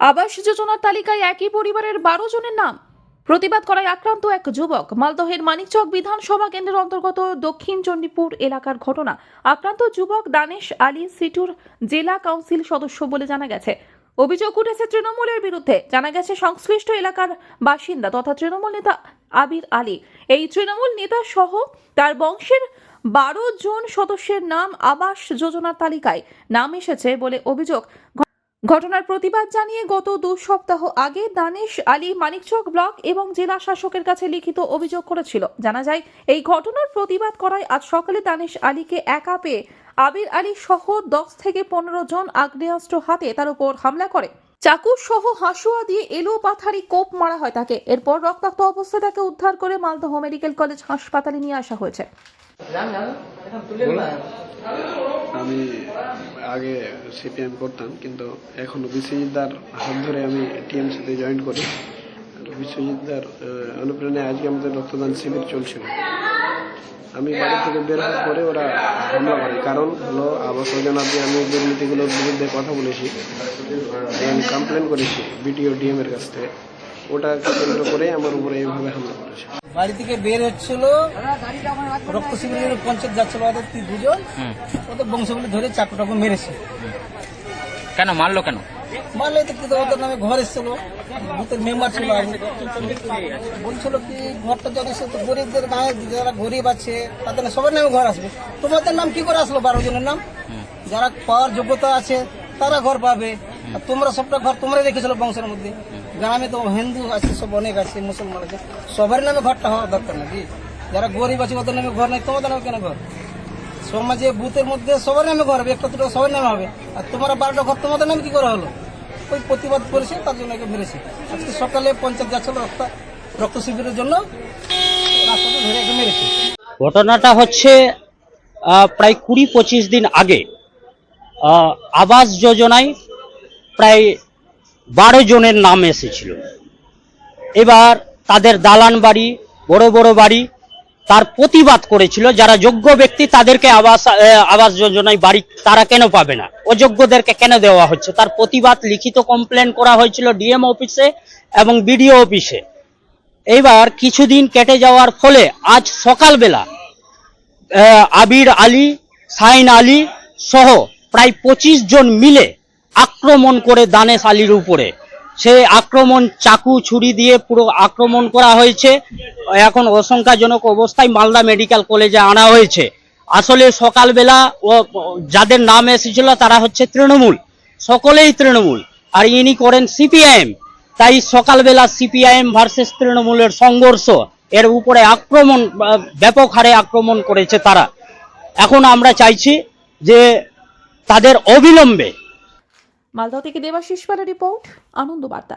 আবাস যোজনার তালিকায় একই পরিবারের বারো জনের নাম। প্রতিবাদ করায় আক্রান্ত এক যুবক। মালদহের মানিকচক বিধানসভা কেন্দ্রের অন্তর্গত দক্ষিণ চণ্ডীপুর এলাকার ঘটনা। আক্রান্ত যুবক দানেশ আলী সিটুর জেলা কাউন্সিল সদস্য বলে জানা গেছে। অভিযোগ উঠেছে তৃণমূলের বিরুদ্ধে। জানা গেছে সংশ্লিষ্ট এলাকার বাসিন্দা তথা তৃণমূল নেতা আবির আলী। এই তৃণমূল নেতা সহ তার বংশের বারো জন সদস্যের নাম আবাস যোজনার তালিকায় নাম এসেছে বলে অভিযোগ। ঘটনার প্রতিবাদ জানিয়ে গত দু সপ্তাহ আগে দানেশ আলী মানিকচক ব্লক এবং জেলা শাসকের কাছে লিখিত অভিযোগ করেছিল। জানা যায়, এই ঘটনার প্রতিবাদ করায় আজ সকালে দানেশ আলীকে একা পেয়ে আবির আলী সহ দশ থেকে পনেরো জন আগ্নেয়াস্ত্র হাতে তার উপর হামলা করে। চাকু সহ হাসুয়া দিয়ে এলো পাথারি কোপ মারা হয় তাকে। এরপর রক্তাক্ত অবস্থায় তাকে উদ্ধার করে মালদহ মেডিকেল কলেজ হাসপাতালে নিয়ে আসা হয়েছে। আমি আগে সিপিএম করতাম, কিন্তু এখন বিশ্বজিৎদার হাত ধরে আমি টিএমসিতে জয়েন করি। বিশ্বজিৎদার অনুপ্রেরণায় আজকে আমাদের রক্তদান শিবির চলছিল। আমি বাড়ি থেকে বের হওয়ার পরে ওরা হামলা করে। কারণ হলো, আবাস যোজনা দিয়ে আমি দুর্নীতিগুলোর বিরুদ্ধে কথা বলেছি কমপ্লেন করেছি বিডিও ডিএম এর কাছ থেকে। ওটা কেন্দ্র করে আমার উপরে এইভাবে হামলা করেছে। বাড়ি থেকে বের হচ্ছিল রক্ত শিবিরের পঞ্চায়েত যাচ্ছিল ওদের তুই দুজন। ওদের বংশগুলি ধরে চাকু টাকু মেরেছে। কেন মারলো কেন? মারলে তো কিন্তু ওদের নামে ঘর এসেছিল বুথের মেম্বার ছিল বলছিল কি ঘরটা সে তো গরিবদের গায়ে যারা গরিব আছে তাদের সবার নামে ঘর আসবে। তোমাদের নাম কি করে আসলো? বারো জনের নাম? যারা পাওয়ার যোগ্যতা আছে তারা ঘর পাবে। আর তোমরা সবটা ঘর তোমরা রেখেছিল বংশের মধ্যে। গ্রামে তো হিন্দু আছে, সব অনেক আছে, মুসলমান আছে। সবার নামে ঘরটা হওয়া দরকার নাকি যারা গরিব আছে, ওদের নামে ঘর নেই, তোমাদের নামে কেন ঘর? সমাজে বুথের মধ্যে সবার নামে ঘর হবে, একটা দুটো সবার নামে হবে। আর তোমরা বারোটা ঘর তোমাদের নামে কি করা হলো? ওই প্রতিবাদ করেছে, তার জন্য একে মেরেছে। আজকে সকালে পঞ্চায়েত যাচ্ছিল রক্ত রক্ত শিবিরের জন্য একে মেরেছে। ঘটনাটা হচ্ছে প্রায় কুড়ি পঁচিশ দিন আগে আবাস যোজনায় প্রায় বারো জনের নাম এসেছিল। এবার তাদের দালান বাড়ি, বড় বড় বাড়ি তার প্রতিবাদ করেছিল। যারা যোগ্য ব্যক্তি তাদেরকে আবাস আবাস যোজনায় বাড়ি তারা কেন পাবে না? অযোগ্যদেরকে কেন দেওয়া হচ্ছে? তার প্রতিবাদ লিখিত কমপ্লেন করা হয়েছিল ডিএম অফিসে এবং বিডিও অফিসে এইবার কিছুদিন কেটে যাওয়ার ফলে আজ সকালবেলা আবির আলী, সাইন আলী সহ প্রায় পঁচিশ জন মিলে আক্রমণ করে দানেশ আলীর উপরে। সে আক্রমণ চাকু ছুরি দিয়ে পুরো আক্রমণ করা হয়েছে। এখন আশঙ্কাজনক অবস্থায় মালদা মেডিকেল কলেজে আনা হয়েছে। আসলে সকালবেলা ও, যাদের নাম এসেছিল তারা হচ্ছে তৃণমূল। সকলেই তৃণমূল। আর ইনি করেন সিপিআইএম। তাই সকালবেলা সিপিআইএম ভার্সেস তৃণমূলের সংঘর্ষ, এর উপরে আক্রমণ ব্যাপক হারে আক্রমণ করেছে তারা। এখন আমরা চাইছি যে তাদের অবিলম্বে মালদহ থেকে দেবাশিস পালের রিপোর্ট আনন্দ বার্তা